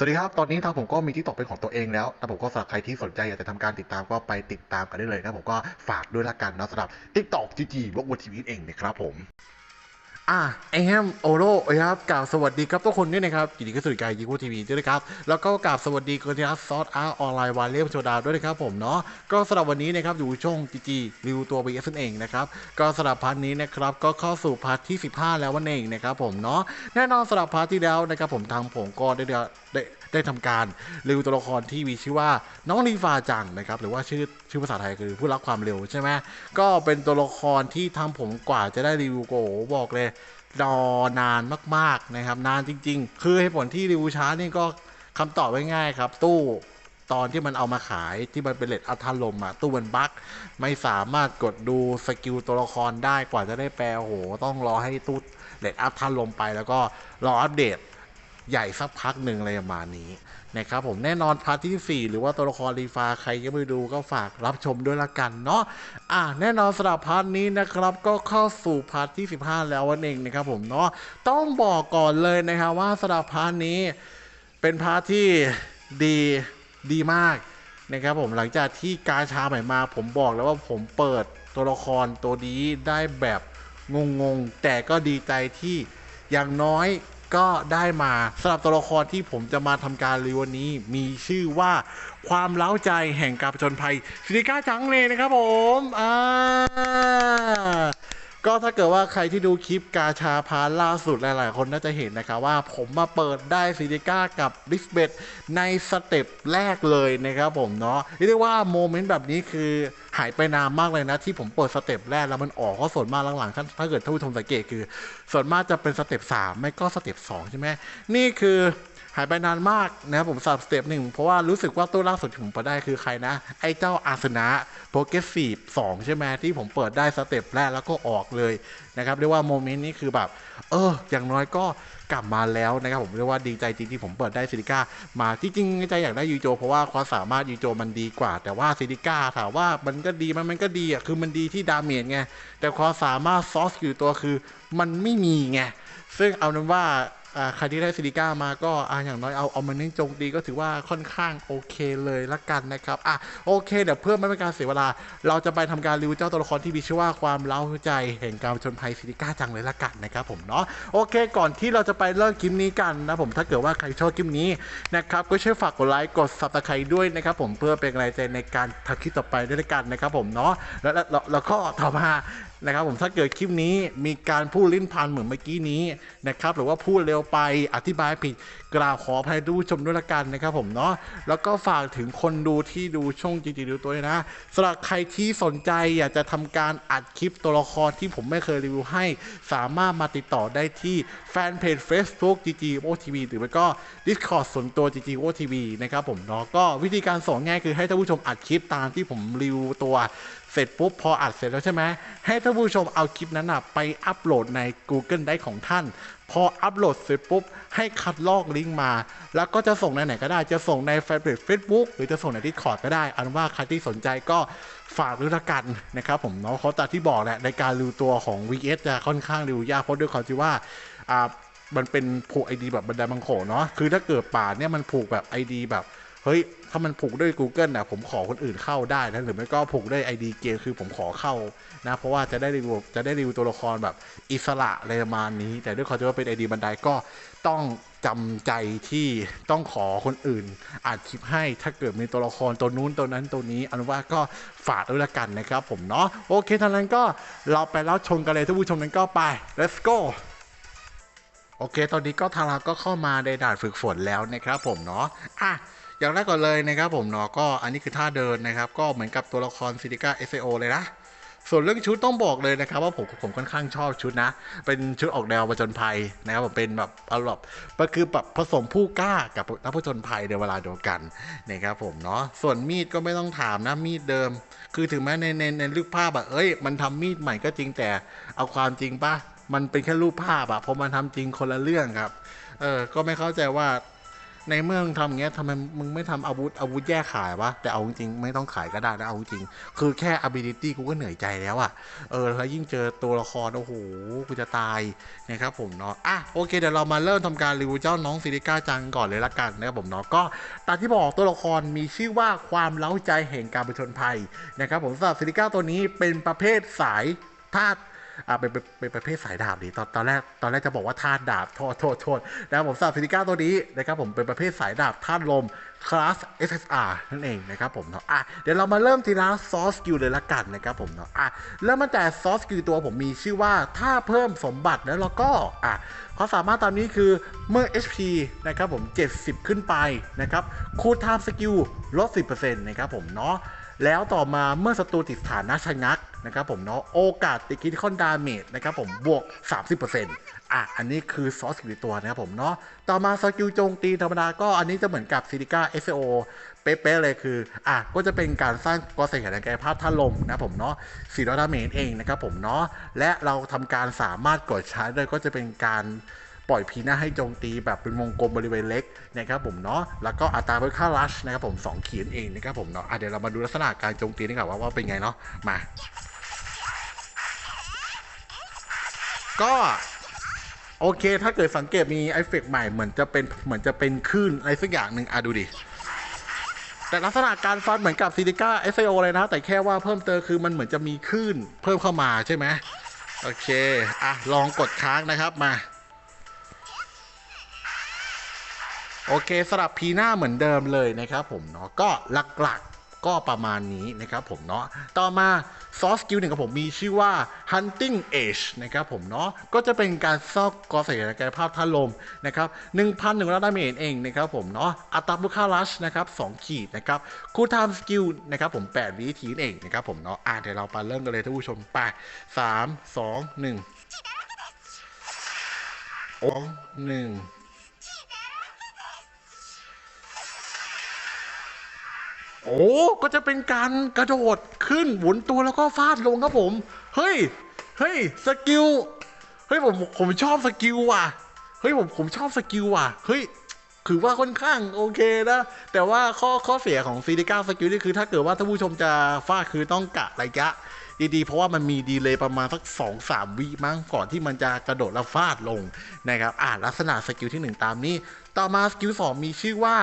สวัสดีครับ ตอนนี้ทางผมก็มีที่ตกเป็นของตัวเองแล้วแต่ผมก็สำหรับใครที่สนใจอยากจะทำการติดตามก็ไปติดตามกันได้เลยนะผมก็ฝากด้วยละกันนะสำหรับ TikTok GG บล็อกวทีวีเองนะครับผม อะไอแฮมโอโรครับกล่าวสวัสดีครับทุกคนด้วยนะครับยินดีกับสุดกายยิงคูทีวีด้วยนะครับแล้วก็กล่าวสวัสดีคนที่รักซอสอาร์ออนไลน์วาเลียมโชดาด้วยนะครับผมเนาะก็สำหรับวันนี้นะครับอยู่ช่องจีจีรีวิวตัว BS นั่นเองนะครับก็สำหรับพาร์ทนี้นะครับก็เข้าสู่พาร์ทที่ 15 แล้ววันเองนะครับผมเนาะแน่นอนสำหรับพาร์ทที่แล้วนะครับผมทางผมก็ได้ได้ได้ได้ทำการรีวิวตัวละครที่มีชื่อว่าน้องลีฟาจังนะครับหรือว่าชื่อชื่อภาษาไทยคือผู้รักความเร็วใช่ไหมก็เป็นตัวละครที่ทาผมกว่าจะได้รีวิวโกบอกเลย รอนานมากๆนะครับ นานจริง ๆ คือเหตุผลที่รีวิวช้านี่ก็คำตอบง่ายๆครับ ตู้ตอนที่มันเอามาขายที่มันเป็นเลดอัลทาลมอะตู้มันบั๊กไม่สามารถกดดูสกิลตัวละครได้กว่าจะได้แปลโอ้โหต้องรอให้ตู้เลดอัพทาลมไปแล้วก็รออัปเดตใหญ่สักพักหนึ่งอะไรประมาณนี้ นะครับผมแน่นอนพาร์ทที่ 4 หรือว่าตัวละครรีฟาใครยังไม่ดูก็ฝากรับชมด้วยละกันเนาะอะแน่นอนสำหรับพาร์ทนี้นะครับก็เข้าสู่พาร์ทที่ 15 แล้ววันเองนะครับผมเนาะต้องบอกก่อนเลยนะครับว่าสำหรับพาร์ทนี้เป็นพาร์ทที่ดีดีมากนะครับผมหลังจากที่กาชาใหม่มา ผมบอกแล้วว่าผมเปิดตัวละครตัวนี้ได้แบบงงๆ แต่ก็ดีใจที่อย่างน้อย ก็ได้มาสำหรับตัวละครที่ผมจะมาทำการรีวิววันนี้ มีชื่อว่าความเล้าใจแห่งการผจญภัยซิลิก้าจังเลยนะครับผมอ่า ก็ถ้าเกิดว่าใครที่ดูคลิปกาชาพาล่าสุดหลาย ๆ คนน่าจะเห็นนะครับว่าผมมาเปิดได้ซิลิก้ากับลิสเบตในสเต็ปแรกเลยนะครับผมเนาะเรียกว่าโมเมนต์แบบนี้คือหายไปนานมากเลยนะ ที่ผมเปิดสเต็ปแรกแล้วมันออกก็ส่วนมากหลัง ๆ ถ้าถ้าเกิดท่านผู้ชมสังเกตคือ ส่วนมากจะเป็นสเต็ป3ไม่ก็สเต็ป2ใช่ไหมนี่คือ หายไปนานมากนะครับผมสับสเต็ปหนึ่งเพราะว่ารู้สึกว่าตัวล่าสุดที่ผมเปิดได้คือใครนะ ไอ้เจ้าอาสนะโปรเกสซีฟ2ใช่ไหมที่ผมเปิดได้สเต็ปแรกแล้วก็ออกเลยนะครับเรียกว่าโมเมนต์นี้คือแบบ เออ อย่างน้อยก็กลับมาแล้วนะครับผมเรียกว่าดีใจจริงที่ผมเปิดได้ซิลิก้ามาที่จริงใจอยากได้ยูโจ เพราะว่าความสามารถยูโจมันดีกว่า แต่ว่าซิลิก้าถามว่ามันก็ดีมันมันก็ดีอะคือมันดีที่ดาเมจไงแต่ความสามารถซอสอยู่ตัวคือ มันไม่มีไงซึ่งเอานั้นว่า ใครที่ได้ซิลิก้ามาก็อ่าอย่างน้อยเอาเอามันเน้นโจมตีก็ถือว่าค่อนข้างโอเคเลยละกันนะครับอะโอเคเดี๋ยวเพื่อไม่เป็นการเสียเวลา เราจะไปทำการรีวิวเจ้าตัวละครที่มีชื่อว่าความเล้าใจแห่งการผจญภัยซิลิก้าจังเลยละกันนะครับผมเนาะโอเค ก่อนที่เราจะไปเริ่มคลิปนี้กันนะผมถ้าเกิดว่าใครชอบคลิปนี้นะครับก็ช่วยฝากกดไลค์กดซับสไครต์ด้วยนะครับผมเพื่อเป็นกำลังใจในการทำคลิปต่อไปด้วยละกันนะครับผมเนาะแล้วแล้วแล้วแล้วก็ต่อมา นะครับผมถ้าเกิดคลิปนี้มีการพูดลิ้นพันเหมือนเมื่อกี้นี้นะครับหรือว่าพูดเร็วไปอธิบายผิดกล่าวขออภัยดูชมด้วยละกันนะครับผมเนาะแล้วก็ฝากถึงคนดูที่ดูช่องจีจีดูตัวนะสำหรับใครที่สนใจอยากจะทำการอัดคลิปตัวละครที่ผมไม่เคยรีวิวให้ สามารถมาติดต่อได้ที่แฟนเพจ Facebook GG o TV หรือไม่ก็ Discord ส่วนตัว GG o TV นะครับผมเนาะก็วิธีการส่งง่ายคือให้ท่านผู้ชมอัดคลิปตามที่ผมรีวิวตัวเสร็จปุ๊บพออัดเสร็จแล้วใช่ไหมให้ท่านผู้ชมเอาคลิปนั้นนะไปอัปโหลดใน Google ได้ของท่าน พออัปโหลดเสร็จปุ๊บ ให้คัดลอกลิงก์มา แล้วก็จะส่งในไหนก็ได้จะส่งในแฟนเพจ Facebook หรือจะส่งใน Discord ก็ได้ อันว่าใครที่สนใจก็ฝากด้วยละกันนะครับผมเนาะเขาตามที่บอกแหละในการรีวิวตัวของ VS จะค่อนข้างรีวิวยากเพราะด้วยความที่ว่าอ่ามันเป็นผูก ID แบบบันไดบังโขเนาะคือถ้าเกิดป่าเนี่ยมันผูกแบบ ID แบบ เฮ้ย ถ้ามันผูกด้วย Google นะผมขอคนอื่นเข้าได้นะหรือไม่ก็ผูกด้วย ID เกมคือผมขอเข้านะ เพราะว่าจะได้รีวิวจะได้รีวิวตัวละครแบบอิสระอะไรประมาณนี้ แต่ด้วยความที่ว่าเป็น ID บันไดก็ต้องจำใจที่ต้องขอคนอื่นอัดคลิปให้ถ้าเกิดมีตัวละครตัวนู้นตัวนั้นตัวนี้อนุว่าก็ฝากด้วยละกันนะครับผมเนาะโอเคท่านั้นก็เราไปแล้วชมกันเลยท่านผู้ชมนั้นก็ไป let's go โอเค ตอนนี้ก็ทาราก็เข้ามาในด่านฝึกฝนแล้วนะครับผมเนาะอะ อย่างแรกก่อนเลยนะครับผมเนาะก็อันนี้คือท่าเดินนะครับ ก็เหมือนกับตัวละครซิลิก้า s อ o เลยนะส่วนเรื่องชุดต้องบอกเลยนะครับว่าผมผมค่อนข้างชอบชุดนะ เป็นชุดออกแนวผจญภัยนะครับผมเป็นแบบอาแบบก็คือแบบผสมผู้กล้ากับนักผจญภัยในเวลาเดียวกันนะครับผมเนาะส่วนมีดก็ไม่ต้องถามนะมีดเดิม คือถึงแม้ในในในรูปภาพอะเอ้ย มันทำมีดใหม่ก็จริงแต่เอาความจริงปะมันเป็นแค่รูปภาพอะพอมันทำจริงคนละเรื่องครับเออก็ไม่เข้าใจว่า ในเมื่อมึงทำอย่างเงี้ยทำไมมึงไม่ทำอาวุธอาวุธแยกขายวะแต่เอาจริงไม่ต้องขายก็ได้นะเอาจริง คือแค่ ability กูก็เหนื่อยใจแล้วอะเออแล้วยิ่งเจอตัวละครโอ้โหกูจะตายนะครับผมเนาะอะโอเคเดี๋ยวเรามาเริ่มทำการรีวิวเจ้าน้องซิลิก้าจังก่อนเลยละกันนะครับผมเนาะก็ตามที่บอกตัวละครมีชื่อว่าความเล้าใจแห่งการผจญภัยนะครับผมสำหรับซิลิก้าตัวนี้เป็นประเภทสายธาตุ อ่าเป็นเป็นเป็นประเภทสายดาบดีตอนตอนแรกตอนแรกจะบอกว่าธาตุดาบโทษโทษโทษนะครับผมสำหรับฟิลิก้าตัวนี้นะครับผมเป็นประเภทสายดาบธาตุลมคลาส SSR นั่นเองนะครับผมเนาะอะเดี๋ยวเรามาเริ่มทีละซอสกิลเลยละกันนะครับผมเนาะอะเริ่มมาแต่ซอสกิลตัวผมมีชื่อว่าถ้าเพิ่มสมบัติแล้วเราก็อะความสามารถตามนี้คือเมื่อ HP นะครับผม 70 ขึ้นไปนะครับคูณไทม์สกิลลด 10%นะครับผมเนาะ แล้วต่อมาเมื่อศัตรูติดสถานะชะงักนะครับผมเนาะโอกาสติดคิดคอนดาเมจนะครับผมบวก 30%อะ อันนี้คือซอสกิลตัวนะครับผมเนาะต่อมาสกิลโจมตีธรรมดาก็อันนี้จะเหมือนกับซิลิก้า SO เป๊ะๆเลยคือ อะ ก็จะเป็นการสร้างกอเสียงกายภาพท่าลมนะครับผมเนาะ4ดอลลาร์เมจเองนะครับผมเนาะและเราทำการสามารถกดชาร์จด้วยก็จะเป็นการ ปล่อยพีหน้าให้โจมตีแบบเป็นวงกลมบริเวณเล็กนะครับผมเนาะแล้วก็อัตราเพิ่มค่ารัชนะครับผม2ขีดเองนะครับผมเนาะอะเดี๋ยวเรามาดูลักษณะการโจมตีนี่ก่อนว่าว่าเป็นไงเนาะมา ก็โอเค ถ้าเกิดสังเกตมีไอเฟกใหม่เหมือนจะเป็นเหมือนจะเป็นคลื่นอะไรสักอย่างหนึ่งอะดูดิ แต่ลักษณะการฟันเหมือนกับซิลิก้า SIO เลยนะ แต่แค่ว่าเพิ่มเติมคือมันเหมือนจะมีคลื่นเพิ่มเข้ามาใช่ไหมโอเค อะ ลองกดค้างนะครับมา โอเคสำหรับพีหน้าเหมือนเดิมเลยนะครับผมเนาะก็หลักๆก็ประมาณนี้นะครับผมเนาะต่อมาซอสกิลหนึ่งของผมมีชื่อว่า hunting edge นะครับผมเนาะก็จะเป็นการซอกกอเส่กายภาพท่าลมนะครับ1,100ดาเมจเองนะครับผมเนาะอัตราลูกค้ารัชนะครับ2ขีดนะครับคูลไทม์สกิลนะครับผม8วิทีเองนะครับผมเนาะอะเดี๋ยวเราไปเริ่มกันเลยท่านผู้ชมไป3 2 1 2 1 โอ้ก็จะเป็นการกระโดดขึ้นหมุนตัวแล้วก็ฟาดลงครับผม เฮ้ย เฮ้ยสกิล เฮ้ยผมผมชอบสกิลว่ะ เฮ้ยผมผมชอบสกิลว่ะ เฮ้ยคือว่าค่อนข้างโอเคนะ แต่ว่าข้อข้อเสียของซีดีก้าสกิลนี่คือถ้าเกิดว่าท่านผู้ชมจะฟาดคือต้องกะระยะดีๆ เพราะว่ามันมีดีเลย์ประมาณสักสองสามวิมั้งก่อนที่มันจะกระโดดแล้วฟาดลงนะครับ อ่าลักษณะสกิลที่หนึ่งตามนี้ ต่อมาสกิลสองมีชื่อว่า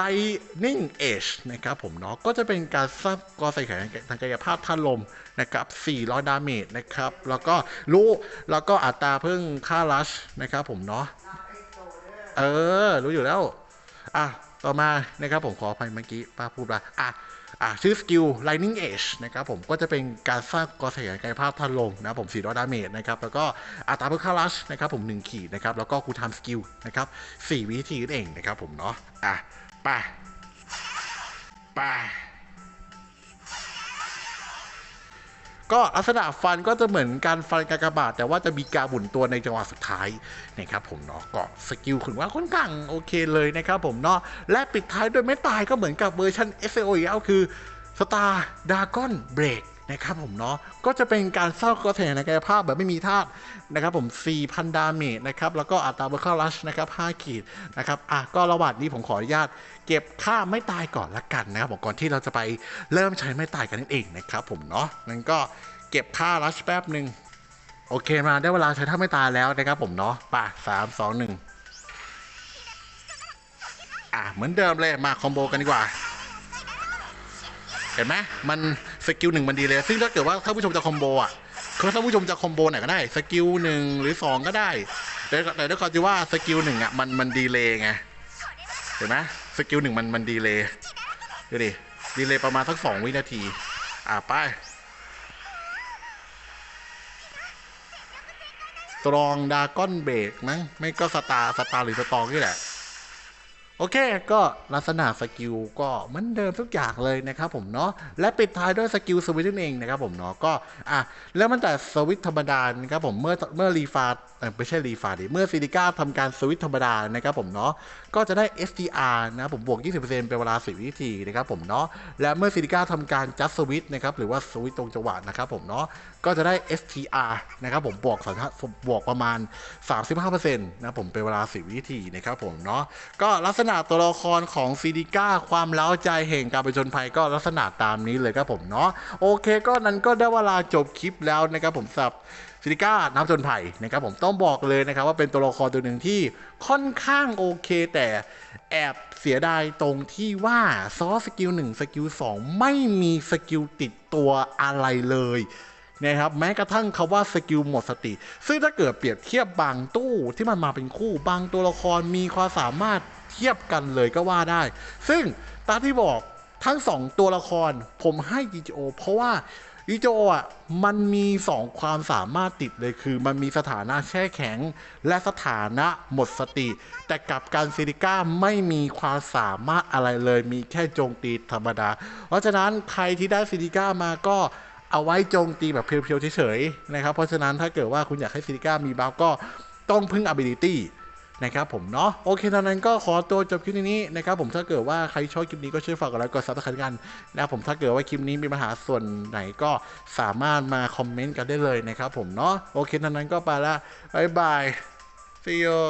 Lightning Edge นะครับผมเนาะก็จะเป็นการสร้างกอใส่แขนทางกายภาพท่านลมนะครับ400 ดาเมจนะครับ แล้วก็รู้แล้วก็อัตราเพิ่งค่าลัชนะครับผมเนาะเออ รู้อยู่แล้ว อะ ต่อมานะครับผมขออภัยเมื่อกี้ป้าพูดว่าอะอะชื่อสกิล Lightning Edge นะครับผมก็จะเป็นการสร้างกอเสียงกายภาพท่านลมนะผม400ดาเมจนะครับแล้วก็อัตราเพิ่งค่าลัชนะครับผม 1 ขีดนะครับแล้วก็คูทามสกิลนะครับ4วิธีนั่นเองนะครับผมเนาะอะ ปไปก็ลักษณะฟันก็จะเหมือนการฟันกากบาท แต่ว่าจะมีการบุนตัวในจังหวะสุดท้ายนะครับผมเนาะก็สกิลคุณว่าค่อนข้างโอเคเลยนะครับผมเนาะและปิดท้ายด้วยไม่ตายก็เหมือนกับเวอร์ชัน s o อีกแล้วคือสตาร์ดากอนเบรก นะครับผมเนาะก็จะเป็นการเศร้ากระแสในกายภาพแบบไม่มีธาตุนะครับผม 4,000 ดาเมจนะครับแล้วก็อัตราเบอร์คาลัชนะครับ5ขีดนะครับอะก็ระหว่างนี้ผมขออนุญาต เก็บค่าไม่ตายก่อนละกันนะครับผมก่อนที่เราจะไปเริ่มใช้ไม่ตายกันนั่นเองนะครับผมเนาะงั้นก็เก็บค่าลัชแป๊บหนึ่งโอเคมาได้เวลาใช้ท่าไม่ตายแล้วนะครับผมเนาะป่ะสามสองหนึ่งอะเหมือนเดิมเลยมาคอมโบกันดีกว่า เห็นไหมมัน สกิลหนึ่งมันดีเลย ซึ่งถ้าเกิดว่าถ้าผู้ชมจะคอมโบอะคือถ้าผู้ชมจะคอมโบไหนก็ได้สกิลหนึ่งหรือสองก็ได้ แต่แต่ด้วยความที่ว่าสกิลหนึ่งอะมันมันดีเลยไงเห็นไหมสกิลหนึ่งมันมันดีเลยดูดิดีเลยประมาณสักสองวินาที อะไปตรองดากอนเบรกมั้งไม่ก็สตาร์สตาร์หรือสตองนี่แหละ โอเค ก็ลักษณะสกิลก็เหมือนเดิมทุกอย่างเลยนะครับผมเนาะ และปิดท้ายด้วยสกิลสวิตช์นั่นเองนะครับผมเนาะ ก็อะแล้วมันแต่สวิตธรรมดานะครับผม เมื่อเมื่อรีฟาไม่ใช่รีฟาดิ เมื่อซิลิก้าทำการสวิตธรรมดานะครับผมเนาะ ก็จะได้ SDR นะครับผมบวก 20%เป็นเวลา 10 วินาทีนะครับผมเนาะ และเมื่อซิลิก้าทำการจัดสวิตนะครับหรือว่าสวิตตรงจังหวะนะครับผมเนาะ ก็จะได้ STR นะครับผมบวกสามบวกประมาณ 35%นะครับผมเป็นเวลา 10 วินาทีนะครับผมเนาะ ก็ลักษณะณะตัวละครของซิลิก้าความเล้าใจแห่งการไปจนภัยก็ลักษณะตามนี้เลยครับผมเนาะโอเคก็นั้นก็ได้เวลาจบคลิปแล้วนะครับผมสำหรับซิลิก้าน้ำจนไผ่นะครับผมต้องบอกเลยนะครับว่าเป็นตัวละครตัวหนึ่งที่ค่อนข้างโอเค แต่แอบเสียดายตรงที่ว่าซอสกิล1สกิล2ไม่มีสกิลติดตัวอะไรเลย นะครับแม้กระทั่งคาว่าสกิลหมดสติ ซึ่งถ้าเกิดเปรียบเทียบบางตู้ที่มันมาเป็นคู่บางตัวละครมีความสามารถเทียบกันเลยก็ว่าได้ ซึ่งตามที่บอกทั้งสองตัวละครผมให้ GGO เพราะว่าอีโจอะมันมีสองความสามารถติดเลยคือ มันมีสถานะแช่แข็ง และสถานะหมดสติ แต่กับการซิลิก้าไม่มีความสามารถอะไรเลย มีแค่โจมตีธรรมดา เพราะฉะนั้นใครที่ได้ซิลิก้ามาก็ เอาไว้โจมตีแบบเพียวๆเฉยๆนะครับ เพราะฉะนั้นถ้าเกิดว่าคุณอยากให้ซิลิก้ามีบัฟก็ต้องพึ่ง ability นะครับผมเนาะโอเคตอนนั้นก็ขอตัวจบคลิปนี้นะครับผมถ้าเกิดว่าใครชอบคลิปนี้ก็ช่วยฝากกดไลค์กดซับสไครต์กันนะผมถ้าเกิดว่าคลิปนี้มีปัญหาส่วนไหนก็สามารถมาคอมเมนต์กันได้เลยนะครับผมเนาะโอเคตอนนั้นก็ไปละบายบาย see you